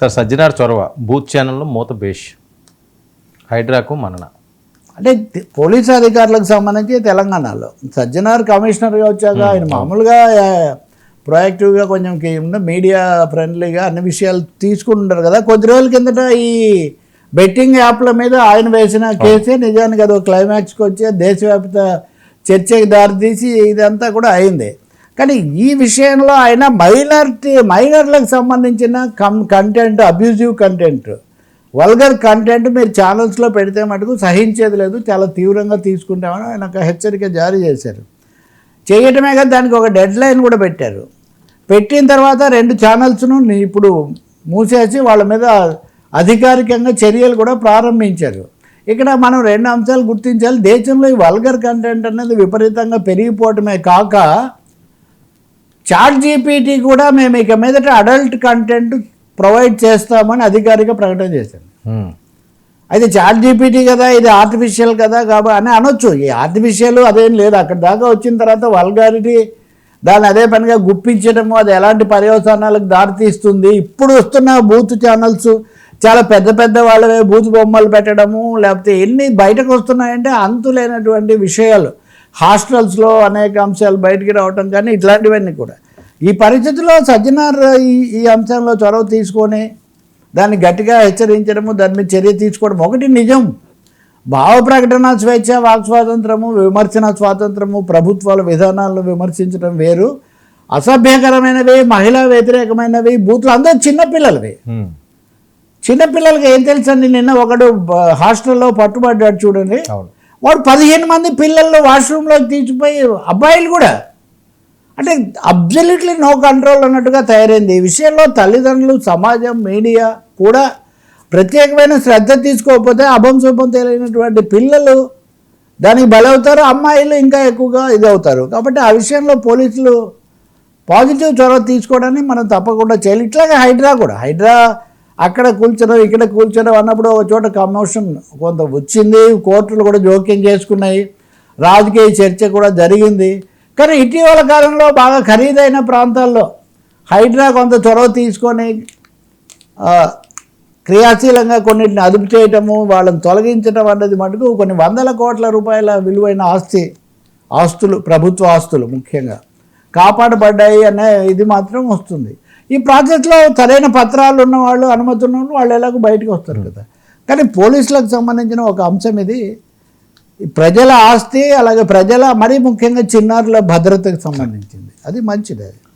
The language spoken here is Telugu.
సార్ సజ్జనార్ చొరవ బూత్ ఛానల్లో మూత బేష్. హైడ్రాకు మనన అంటే పోలీసు అధికారులకు సంబంధించి తెలంగాణలో సజ్జనార్ కమిషనర్గా వచ్చాక ఆయన మామూలుగా ప్రొయాక్టివ్గా కొంచెం మీడియా ఫ్రెండ్లీగా అన్ని విషయాలు తీసుకుంటుంటారు కదా. కొద్ది రోజుల కిందట ఈ బెట్టింగ్ యాప్ల మీద ఆయన వేసిన కేసే నిజానికి అది క్లైమాక్స్కి వచ్చి దేశవ్యాప్త చర్చకి దారితీసి ఇదంతా కూడా అయింది. కానీ ఈ విషయంలో ఆయన మైనార్టీ మైనర్లకు సంబంధించిన con content abusive content vulgar content మీరు ఛానల్స్లో పెడితే మటుకు సహించేది లేదు చాలా తీవ్రంగా తీసుకుంటామని ఆయన ఒక హెచ్చరిక జారీ చేశారు. చేయటమే కదా దానికి ఒక డెడ్ లైన్ కూడా పెట్టారు. పెట్టిన తర్వాత రెండు ఛానల్స్ను ఇప్పుడు మూసేసి వాళ్ళ మీద అధికారికంగా చర్యలు కూడా ప్రారంభించారు. ఇక్కడ మనం రెండు అంశాలు గుర్తించాలి. దేశంలో ఈ వల్గర్ కంటెంట్ అనేది విపరీతంగా పెరిగిపోవటమే కాక చాట్ జీపీటీ కూడా మేము ఇక మీదట అడల్ట్ కంటెంట్ ప్రొవైడ్ చేస్తామని అధికారిక ప్రకటన హ్మ్. అయితే చాట్ జీపీటీ కదా ఇది ఆర్టిఫిషియల్ కదా కాబట్టి అని అనొచ్చు. ఈ ఆర్టిఫిషియల్ అదేం లేదు. అక్కడ దాకా వచ్చిన తర్వాత వల్గారిటీ దాన్ని అదే పనిగా గుప్పించడము అది ఎలాంటి పర్యవసానాలకు దారితీస్తుంది. ఇప్పుడు వస్తున్న బూత్ ఛానల్స్ చాలా పెద్ద పెద్ద వాళ్ళవే బూత్ బొమ్మలు పెట్టడము లేకపోతే ఎన్ని బయటకు వస్తున్నాయంటే అంతులేనటువంటి విషయాలు. హాస్టల్స్లో అనేక అంశాలు బయటికి రావటం కానీ ఇట్లాంటివన్నీ కూడా. ఈ పరిస్థితుల్లో సజ్జనార్ ఈ ఈ అంశంలో చొరవ తీసుకొని దాన్ని గట్టిగా హెచ్చరించడము దాని మీద చర్య తీసుకోవడం ఒకటి నిజం. భావ ప్రకటన స్వేచ్ఛ వాక్ స్వాతంత్రము విమర్శన స్వాతంత్రము ప్రభుత్వాల విధానాలను విమర్శించడం వేరు. అసభ్యకరమైనవి మహిళా వ్యతిరేకమైనవి బూత్లు అందరూ చిన్నపిల్లలవి. చిన్నపిల్లలకి ఏం తెలుసండి? నిన్న ఒకడు హాస్టల్లో పట్టుబడ్డాడు చూడండి. వాడు పదిహేను మంది పిల్లలు వాష్రూమ్లోకి తీసిపోయి అబ్బాయిలు కూడా. అంటే అబ్జల్యూట్లీ నో కంట్రోల్ అన్నట్టుగా తయారైంది. ఈ విషయంలో తల్లిదండ్రులు సమాజం మీడియా కూడా ప్రత్యేకమైన శ్రద్ధ తీసుకోకపోతే అభం శుభం తెలియనటువంటి పిల్లలు దానికి బలవుతారు అమ్మాయిలు ఇంకా ఎక్కువగా ఇది అవుతారు కాబట్టి ఆ విషయంలో పోలీసులు పాజిటివ్ చొరవ తీసుకోవడానికి మనం తప్పకుండా చేయాలి. ఇట్లాగే హైడ్రా కూడా. హైడ్రా అక్కడ కూల్చడం ఇక్కడ కూల్చడం అన్నప్పుడు ఒక చోట కమోషన్ కొంత వచ్చింది కోర్టులు కూడా జోక్యం చేసుకున్నాయి రాజకీయ చర్చ కూడా జరిగింది. కానీ ఇటీవల కాలంలో బాగా ఖరీదైన ప్రాంతాల్లో హైడ్రా కొంత చొరవ తీసుకొని క్రియాశీలంగా కొన్నిటిని అదుపు చేయటము వాళ్ళని తొలగించడం అన్నది మటుకు కొన్ని వందల కోట్ల రూపాయల విలువైన ఆస్తి ఆస్తులు ప్రభుత్వ ఆస్తులు ముఖ్యంగా కాపాడబడ్డాయి అనే ఇది మాత్రం వస్తుంది. ఈ ప్రాజెక్ట్లో సరైన పత్రాలు ఉన్నవాళ్ళు అనుమతి ఉన్నవాళ్ళు వాళ్ళు ఎలాగో బయటకు వస్తారు కదా. కానీ పోలీసులకు సంబంధించిన ఒక అంశం ఇది. ఈ ప్రజల ఆస్తి అలాగే ప్రజల మరీ ముఖ్యంగా చిన్నారుల భద్రతకు సంబంధించింది. అది మంచిది.